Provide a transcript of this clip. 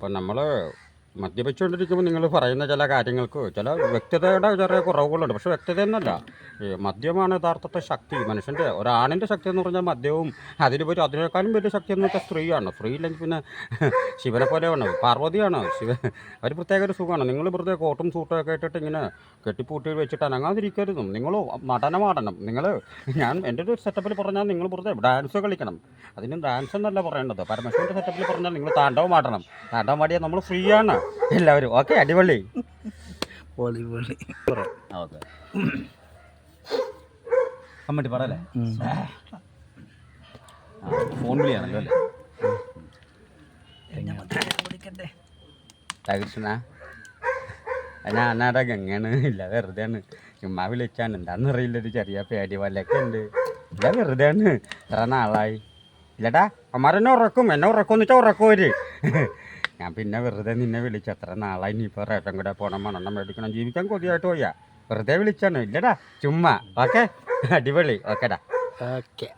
അപ്പം നമ്മൾ മദ്യപിച്ചുകൊണ്ടിരിക്കുമ്പോൾ നിങ്ങൾ പറയുന്ന ചില കാര്യങ്ങൾക്ക് ചില വ്യക്തതയുടെ ചെറിയ കുറവുകളുണ്ട്. പക്ഷെ വ്യക്തത എന്നല്ല ഈ മദ്യമാണ് യഥാർത്ഥത്തെ ശക്തി. മനുഷ്യന്റെ ഒരാണിന്റെ ശക്തി എന്ന് പറഞ്ഞാൽ മദ്യവും പോയി അതിനേക്കാളും വലിയ ശക്തി എന്ന് വെച്ചാൽ സ്ത്രീയാണ്. സ്ത്രീ ഇല്ലെങ്കിൽ പിന്നെ ശിവനെ പോലെയാണ്. പാർവതിയാണ്. ശിവ ഒരു പ്രത്യേക ഒരു സുഖമാണ്. നിങ്ങൾ വെറുതെ കോട്ടും സൂട്ടും ഒക്കെ ഇട്ടിട്ട് ഇങ്ങനെ കെട്ടിപ്പൂട്ടി വെച്ചിട്ട് അനങ്ങാതിരിക്കരുതും. നിങ്ങൾ നടനമാടണം നിങ്ങൾ ഞാൻ എന്റെ ഒരു സെറ്റപ്പിൽ പറഞ്ഞാൽ നിങ്ങൾ വെറുതെ ഡാൻസ് കളിക്കണം. അതിന് ഡാൻസ് എന്നല്ല പറയേണ്ടത്. പരമേശ്വരന്റെ സെറ്റപ്പിൽ പറഞ്ഞാൽ നിങ്ങൾ താണ്ടവം ആടണം. താണ്ടവം ആടിയാൽ നമ്മൾ ഫ്രീ ആണ്. എല്ലാവരും. ഓക്കെ അടിപൊളി. പൊളി പൊളി ഓക്കെ. കമ്മട്ടി പറയല്ലേ? ഫോൺ വിളിയാണല്ലോ അല്ലേ? കൃഷ്ണ ഞാൻ അന്നാടെ ഗംഗയാണ് ഇല്ല വെറുതെ ആണ് ചുമ്മാ വിളിച്ചാണ്. എന്താന്ന് അറിയില്ല ഒരു ചെറിയ പേടി പോലെയൊക്കെ ഉണ്ട്. ഇല്ല വെറുതെ ആണ് എത്ര നാളായി? ഇല്ലടാ അമ്മാരെന്നെ ഉറക്കും. എന്നെ ഉറക്കും എന്ന് വെച്ചാൽ ഉറക്കുവര് ഞാൻ പിന്നെ വെറുതെ നിന്നെ വിളിച്ചു. എത്ര നാളായി നീ ഇപ്പോൾ റേഷൻ കൂടെ പോകണം മണ്ണെണ്ണം മേടിക്കണം ജീവിക്കാൻ കൊതിയായിട്ട് പോയാ. വെറുതെ വിളിച്ചാണോ? ഇല്ലടാ ചുമ്മാ. ഓക്കെ? അടിപൊളി. ഓക്കെടാ. ഓക്കെ.